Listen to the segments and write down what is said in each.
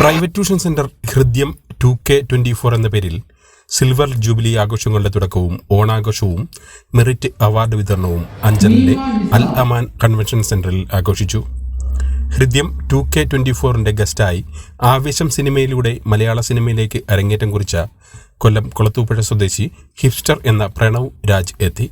Private tuition centre Hridyam two K twenty four എന്ന പേരിൽ silver jubilee ആഘോഷങ്ങളുടെ തുടക്കവും ഓണാഘോഷവും മെറിറ്റ് അവാർഡ് വിതരണവും അഞ്ചലിലെ അൽ അമാൻ കൺവെൻഷൻ സെന്ററിൽ ആഘോഷിച്ചു. ഹൃദ്യം ടു കെ ട്വന്റി ഫോറിന്റെ ഗസ്റ്റായി ആവേശം സിനിമയിലൂടെ മലയാള സിനിമയിലേക്ക് അരങ്ങേറ്റം കുറിച്ച കൊല്ലം കൊളത്തൂപ്പുഴ സ്വദേശി ഹിപ്സ്റ്റർ എന്ന പ്രണവ് രാജ് എത്തി.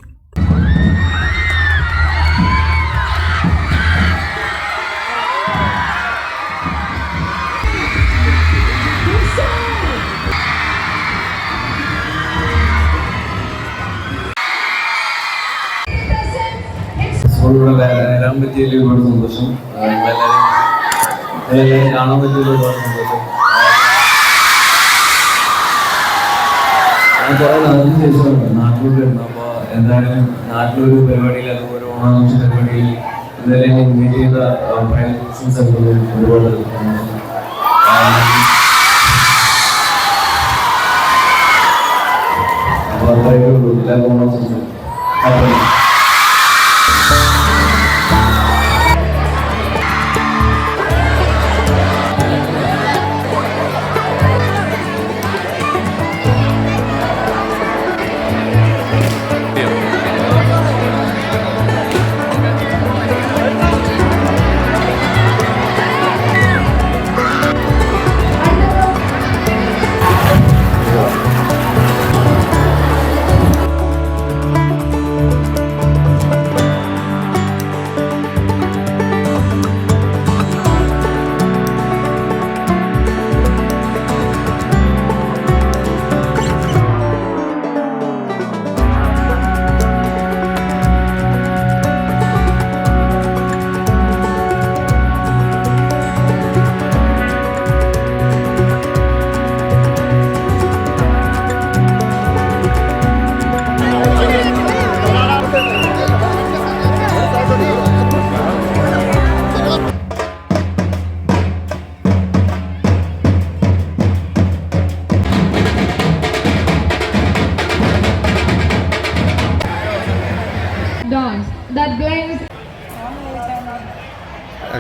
സ്കൂളിലൂടെ വരാൻ പറ്റിയതിൽ ഒരുപാട് സന്തോഷം. നിങ്ങളെല്ലാവരും കാണാൻ പറ്റിയതിൽ ഒരുപാട് സന്തോഷം. ഞാൻ കുറെ നാട്ടിന് ശേഷമാണ് നാട്ടിലോട്ട് വരുന്നത് അപ്പോൾ എന്തായാലും നാട്ടിലൊരു പരിപാടിയിൽ അതുപോലെ ഓണാഘോഷ പരിപാടിയിൽ എന്തായാലും ഇൻവൈറ്റ് ഒരുപാട് എല്ലാവർക്കും ഓണാഘോഷം.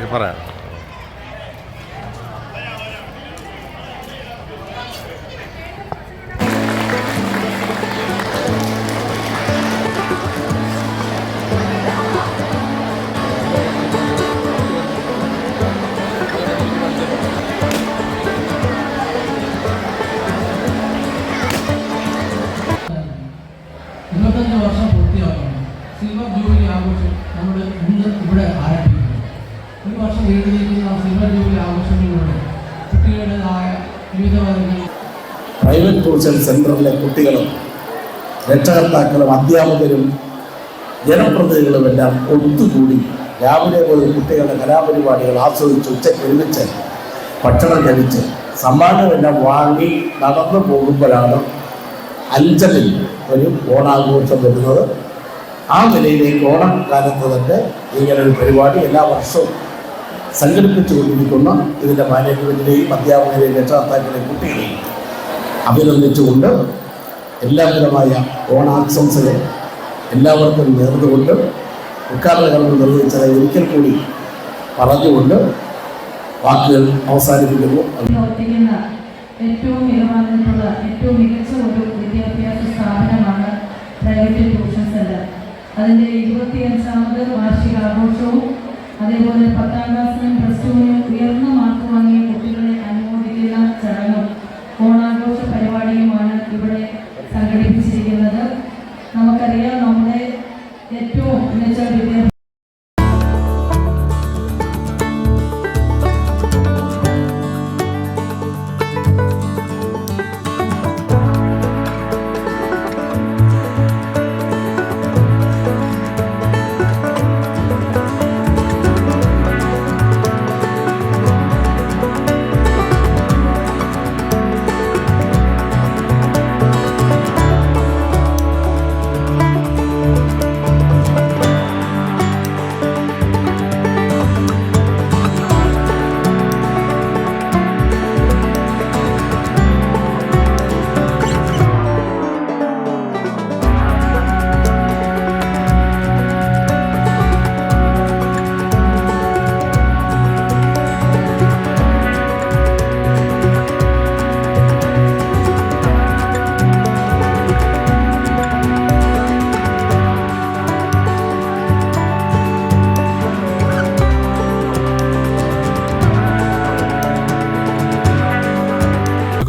പറയാം. ഇരുപത്തഞ്ച് വർഷം പൂർത്തിയാവുകയാണ്. സിൽവർ ജൂബിലി നമ്മൾ ഇന്ന് ഇവിടെ ആരംഭിക്കുന്നു ഒരു വർഷം നിൽക്കുന്ന സിൽവർ ജൂബിലി ആഘോഷങ്ങളിലൂടെ കുട്ടികളുടേതായ വിവിധ പ്രൈവറ്റ് ട്യൂഷൻ സെന്ററിലെ കുട്ടികളും രക്ഷകർത്താക്കളും അധ്യാപകരും ജനപ്രതിനിധികളും എല്ലാം ഒത്തുകൂടി രാവിലെ പോയി കുട്ടികളുടെ കലാപരിപാടികൾ ആസ്വദിച്ച് ഉച്ചയ്ക്ക് ഒരുമിച്ച് ഭക്ഷണം കഴിച്ച് സമ്മാനമെല്ലാം വാങ്ങി നടന്നു പോകുമ്പോഴാണ് അഞ്ചലിൽ ഒരു ഓണാഘോഷം വരുന്നത്. ആ നിലയിലേക്ക് ഓണക്കാലത്ത് തന്നെ ഇങ്ങനൊരു പരിപാടി എല്ലാ വർഷവും സംഘടിപ്പിച്ചുകൊണ്ടിരിക്കുന്ന ഇതിന്റെ മാനേജ്മെന്റിനെയും അധ്യാപകരെയും രക്ഷകർത്താക്കളെയും കുട്ടികളെയും അഭിനന്ദിച്ചുകൊണ്ട് എല്ലാവിധമായ ഓണാശംസകൾ എല്ലാവർക്കും നേർന്നുകൊണ്ട് ഉദ്ഘാടന കർമ്മം നിർവഹിച്ചത് ഒരിക്കൽ കൂടി പറഞ്ഞുകൊണ്ട് വാക്കുകൾ അവസാനിപ്പിക്കുന്നു. ഏറ്റവും നിലവാരത്തിലുള്ള ഏറ്റവും മികച്ച അതിന്റെ ഇരുപത്തിയഞ്ചാമത് വാർഷികാഘോഷവും അതേപോലെ പത്താം ക്ലാസ് ഉയർന്ന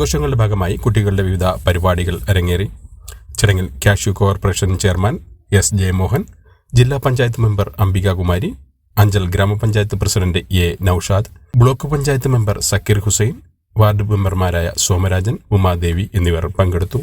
ആഘോഷങ്ങളുടെ ഭാഗമായി കുട്ടികളുടെ വിവിധ പരിപാടികൾ അരങ്ങേറി. ചടങ്ങിൽ cashew corporation chairman S Jayamohan ജില്ലാ പഞ്ചായത്ത് മെമ്പർ അംബികാകുമാരി അഞ്ചൽ ഗ്രാമപഞ്ചായത്ത് president A Naushad block panchayat member Sakkir Hussain ward മെമ്പർമാരായ സോമരാജൻ ഉമാദേവി എന്നിവർ പങ്കെടുത്തു.